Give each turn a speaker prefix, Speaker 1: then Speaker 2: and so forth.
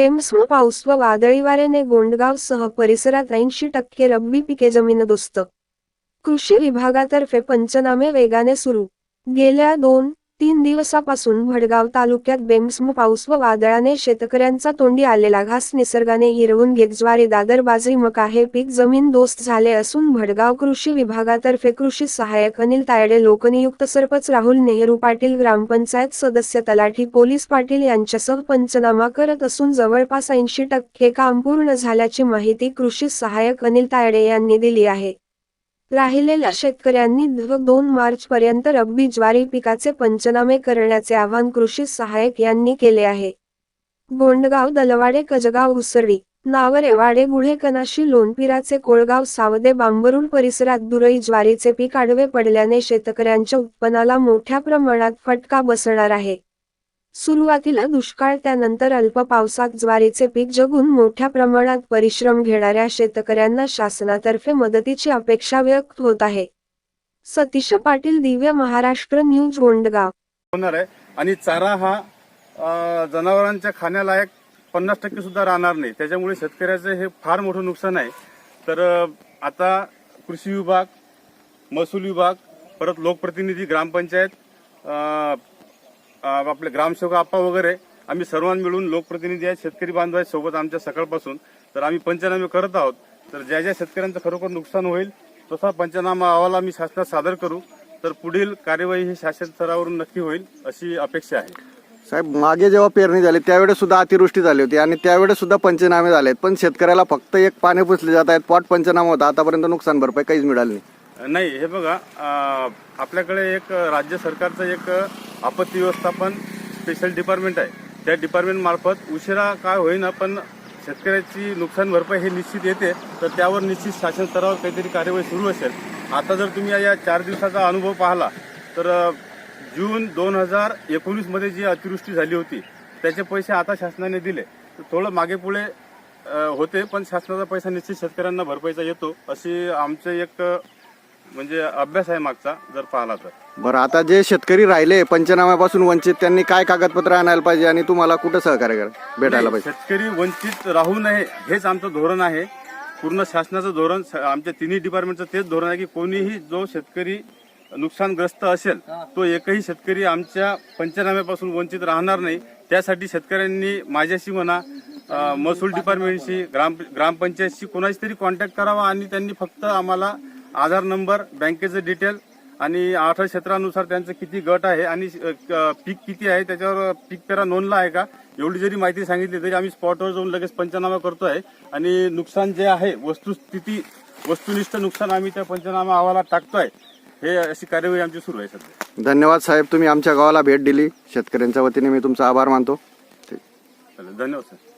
Speaker 1: बेमस्म पाऊस व वादळी वाऱ्याने गोंडगावसह परिसरात ऐंशी टक्के रब्बी पिके जमीनदोस्त कृषी विभागातर्फे पंचनामे वेगाने सुरू. गेल्या दोन तीन दिवसापासून भडगाव तालुक्यात बेमसम पाऊस व वादळाने शेतकऱ्यांचा तोंडी आलेला घास निसर्गाने हिरवून घेत ज्वारी दादर बाजरी मका हे पीक जमीन दोस्त झाले असून भडगाव कृषी विभागातर्फे कृषी सहाय्यक अनिल तायडे लोकनियुक्त सरपंच राहुल नेहरू पाटील ग्रामपंचायत सदस्य तलाठी पोलीस पाटील यांच्यासह पंचनामा करत असून जवळपास ऐंशी टक्के काम पूर्ण झाल्याची माहिती कृषी सहाय्यक अनिल तायडे यांनी दिली आहे. राहिलेल्या शेतकऱ्यांनी दोन मार्च पर्यंत रब्बी ज्वारी पिकाचे पंचनामे करण्याचे आवाहन कृषी सहाय्यक यांनी केले आहे. गोंडगाव दलवाडे कजगाव उसरडी नावरे वाडे गुढे कनाशी लोणपिराचे कोळगाव सावदे बांबरुड परिसरात दुरई ज्वारीचे पीक आडवे पडल्याने शेतकऱ्यांच्या उत्पन्नाला मोठ्या प्रमाणात फटका बसणार आहे. सुरुवातीला दुष्काळ त्यानंतर अल्प पावसात ज्वारीचे पीक जगून मोठ्या प्रमाणात परिश्रम घेणाऱ्या शेतकऱ्यांना शासनातर्फे मदतीची अपेक्षा व्यक्त होत आहे. सतीश पाटील दिव्य महाराष्ट्र न्यूज गोंडगाव.
Speaker 2: होणार आहे. आणि चारा हा जनावरांच्या खाण्यालायक पन्नास टक्के सुद्धा राहणार नाही. त्याच्यामुळे शेतकऱ्याचं हे फार मोठं नुकसान आहे. तर आता कृषी विभाग महसूल विभाग परत लोकप्रतिनिधी ग्रामपंचायत आपले ग्रामसेवक आप्पा वगैरे आम्ही सर्वांनी मिळून लोकप्रतिनिधी आहेत शेतकरी बांधव आहेत सोबत आमच्या सकाळपासून. तर आम्ही पंचनामे करत आहोत. तर ज्या ज्या शेतकऱ्यांचं खरोखर नुकसान होईल तसा पंचनामा अहवाल आम्ही शासनात सादर करू. तर पुढील कार्यवाही ही शासन स्तरावरून नक्की होईल अशी अपेक्षा आहे.
Speaker 3: साहेब मागे जेव्हा पेरणी झाली त्यावेळेस सुद्धा अतिवृष्टी झाली होती आणि त्यावेळेस सुद्धा पंचनामे झाले पण शेतकऱ्याला फक्त एक पाणी पुसले जात आहेत. पॉट पंचनामा होता. आतापर्यंत नुकसान भरपाई काहीच मिळाली नाही.
Speaker 2: नाही हे बघा आपल्याकडे एक राज्य सरकारचं एक आपत्ती व्यवस्थापन स्पेशल डिपार्टमेंट आहे. त्या डिपार्टमेंट मार्फत उशिरा काय होईना पण शेतकऱ्याची नुकसान भरपाई हे निश्चित येते. तर त्यावर निश्चित शासन स्तरावर काहीतरी कार्यवाही सुरू असेल. आता जर तुम्ही या- या चार दिवसाचा अनुभव पाहिला तर जून दोन हजार एकोणीसमध्ये जी अतिवृष्टी झाली होती त्याचे पैसे आता शासनाने दिले. तर थोडं मागे पुढे होते पण शासनाचा पैसा निश्चित शेतकऱ्यांना भरपाईचा येतो. अशी आमचं एक म्हणजे अभ्यास आहे मागचा जर पाहिला तर.
Speaker 3: बरं आता जे शेतकरी राहिले पंचनाम्यापासून वंचित त्यांनी काय कागदपत्र आणायला पाहिजे आणि तुम्हाला कुठं सहकार्य करा भेटायला पाहिजे?
Speaker 2: शेतकरी वंचित राहू नये हेच आमचं धोरण आहे. पूर्ण शासनाचं धोरण स- आमच्या तिन्ही डिपार्टमेंटचं तेच धोरण आहे की कोणीही जो शेतकरी नुकसानग्रस्त असेल तो एकही शेतकरी आमच्या पंचनाम्यापासून वंचित राहणार नाही. त्यासाठी शेतकऱ्यांनी माझ्याशी म्हणा अं, महसूल डिपार्टमेंटशी ग्राम ग्रामपंचायतशी कोणाशी तरी कॉन्टॅक्ट करावा आणि त्यांनी फक्त आम्हाला आधार नंबर बँकेचं डिटेल आणि आठ क्षेत्रानुसार त्यांचं किती गट आहे आणि पीक किती आहे त्याच्यावर पीक पेरा नोंदला आहे का? एवढी जरी माहिती सांगितली तरी आम्ही स्पॉटवर जाऊन लगेच पंचनामा करतोय आणि नुकसान जे आहे वस्तुस्थिती वस्तुनिष्ठ नुकसान आम्ही त्या पंचनामा अहवालात टाकतोय. हे अशी कार्यवाही आमची सुरू आहे सध्या.
Speaker 3: धन्यवाद साहेब तुम्ही आमच्या गावाला भेट दिली. शेतकऱ्यांच्या वतीने मी तुमचा आभार मानतो.
Speaker 2: धन्यवाद सर.